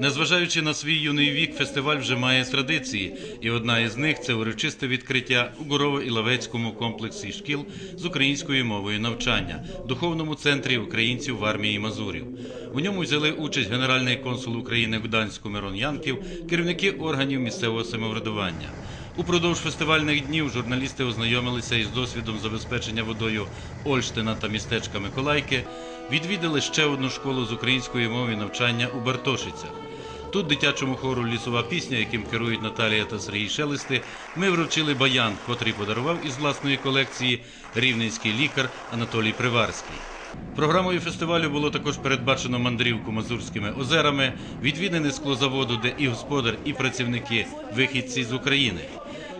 Незважаючи на свій юний вік, фестиваль вже має традиції, і одна із них це урочисте відкриття у Горово-Іловецькому комплексі шкіл з українською мовою навчання, духовному центрі українців в армії Мазурів. У ньому взяли участь генеральний консул України в Гданську Мирон Янків, керівники органів місцевого самоврядування. Упродовж фестивальних днів журналісти ознайомилися із досвідом забезпечення водою Ольштина та містечка Миколайки, відвідали ще одну школу з української мови навчання у Бартошицях. Тут дитячому хору лісова пісня, яким керують Наталія та Сергій Шелести, ми вручили баян, котрий подарував із власної колекції рівненський лікар Анатолій Приварський. Програмою фестивалю було також передбачено мандрівку Мазурськими озерами, відвідини склозаводу, де і господар, і працівники вихідці з України.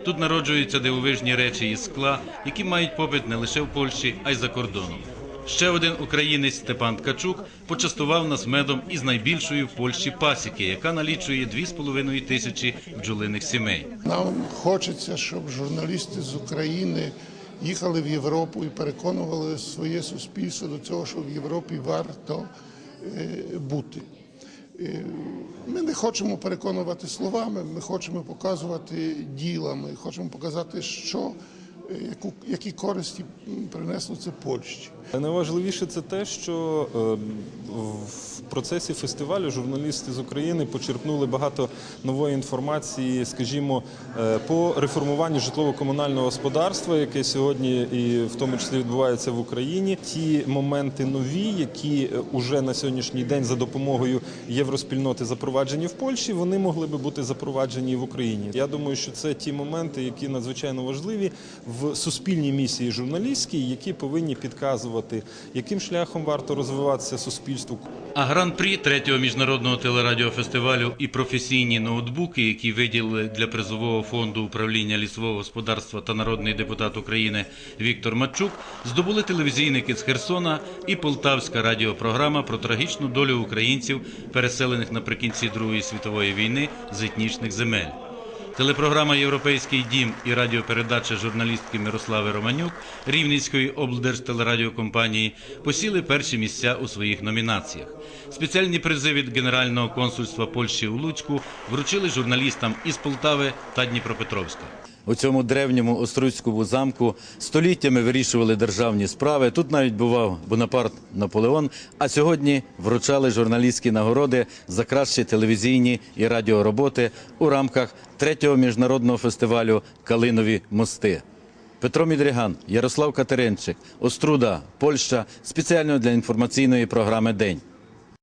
Тут народжуються дивовижні речі із скла, які мають попит не лише в Польщі, а й за кордоном. Ще один українець Степан Ткачук почастував нас медом із найбільшої в Польщі пасіки, яка налічує 2,5 тисячі бджолиних сімей. Нам хочеться, щоб журналісти з України їхали в Європу і переконували своє суспільство до цього, що в Європі варто е, бути. Е, Ми не хочемо переконувати словами, ми хочемо показувати ділами, хочемо показати, що, яку, які користі принесло це Польщі. Найважливіше це те, що е, в процесі фестивалю журналісти з України почерпнули багато нової інформації, скажімо, е, по реформуванню житлово-комунального господарства, яке сьогодні і в тому числі відбувається в Україні. Ті моменти нові, які вже на сьогоднішній день за допомогою євроспільноти запроваджені в Польщі, вони могли би бути запроваджені в Україні. Я думаю, що це ті моменти, які надзвичайно важливі в суспільній місії журналістській, які повинні підказувати, яким шляхом варто розвиватися суспільству. А гран-прі третього міжнародного телерадіофестивалю і професійні ноутбуки, які виділили для призового фонду управління лісового господарства та народний депутат України Віктор Матчук, здобули телевізійники з Херсона і полтавська радіопрограма про трагічну долю українців, переселених наприкінці Другої світової війни з етнічних земель. Телепрограма Європейський дім і радіопередача журналістки Мирослави Романюк Рівненської облдержтелерадіокомпанії посіли перші місця у своїх номінаціях. Спеціальні призи від Генерального консульства Польщі у Луцьку вручили журналістам із Полтави та Дніпропетровська. У цьому древньому Оструцькому замку століттями вирішували державні справи. Тут навіть бував Бонапарт Наполеон. А сьогодні вручали журналістські нагороди за кращі телевізійні і радіороботи у рамках третього міжнародного фестивалю Калинові мости. Петро Мідріган, Ярослав Катеринчик, Оструда, Польща спеціально для інформаційної програми День.